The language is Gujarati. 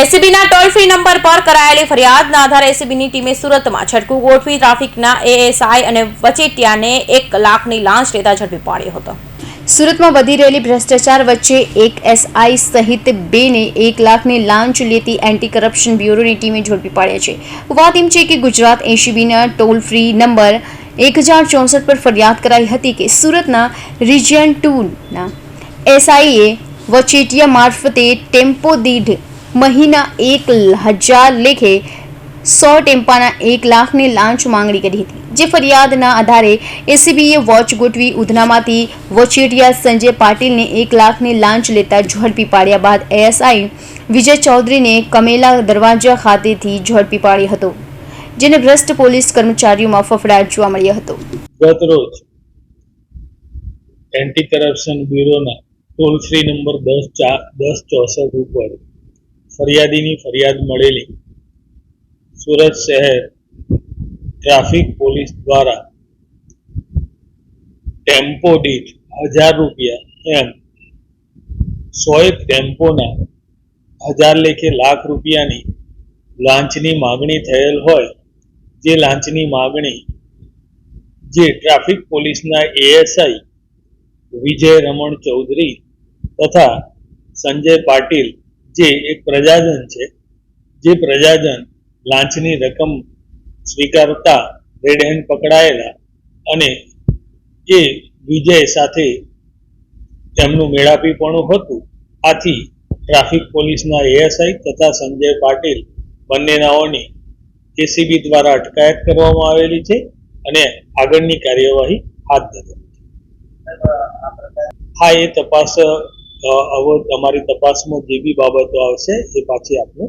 એસીબીના ટોલ ફ્રી નંબર પર કરાયેલી ફરિયાદના આધારે એસીબીની ટીમે સુરતમાં છટકું ગોઠવી ટ્રાફિકના એએસઆઈ અને વચેટિયાને એક લાખની લાંચ લેતા ઝડપી પાડ્યો હતો. સુરતમાં વધી રહેલી ભ્રષ્ટાચાર વચ્ચે એક એસઆઈ સહિત બેને એક લાખની લાંચ લેતી એન્ટી કરપ્શન બ્યુરોની ટીમે ઝડપી પાડ્યા છે. વાત એમ છે કે ગુજરાત એસીબીના ટોલ ફ્રી નંબર એક હજાર ચોસઠ પર ફરિયાદ કરાઈ હતી કે સુરતના રિજિયન ટુના એસઆઈએ વચેટિયા મારફતે ટેમ્પો દીઠ મહિના એક હજાર લેખે સો ટેમ્પાના એક લાખની લાંચ માંગણી કરી હતી, જે ફરિયાદના આધારે એસીબીએ વોચ ગોઠવી ઉધનામાંથી વચેટિયા સંજય પાટીલને એક લાખની લાંચ લેતા ઝડપી પાડ્યા બાદ એએસઆઈ વિજય ચૌધરીને કમેલા દરવાજા ખાતેથી ઝડપી પાડ્યો હતો, જેને ભ્રષ્ટ પોલીસ કર્મચારીઓમાં ફફડાટ જોવા મળ્યો હતો. ગતરોજ એન્ટી કરપ્શન બ્યુરોના ટોલ ફ્રી નંબર દસ ચાર દસ ચોસઠ ઉપર ફરિયાદીની ફરિયાદ મળેલી. સુરત શહેર ટ્રાફિક પોલીસ દ્વારા ટેમ્પો દીઠ હજાર રૂપિયા એમ સોએ ટેમ્પોના હજાર લેખે લાખ રૂપિયાની લાંચની માગણી થયેલ હોય, જે લાંચની માગણી જે ટ્રાફિક પોલીસના એએસઆઈ વિજય રમણ ચૌધરી તથા સંજય પાટીલ જે એક પ્રજાજન છે, જે પ્રજાજન લાંચની રકમ સ્વીકારતા રેડ હેન્ડ પકડાયેલા અને એ વિજય સાથે તેમનું મેળાપીપણું હતું. આથી ટ્રાફિક પોલીસના એએસઆઈ તથા સંજય પાટીલ બંનેનાઓની એસીબી દ્વારા અટકાયત કરવામાં આવેલી છે અને આગળની કાર્યવાહી હાથ ધરેલી છે. હા, એ તપાસ હવે તમારી તપાસમાં જે બી બાબતો આવશે એ પાછી આપને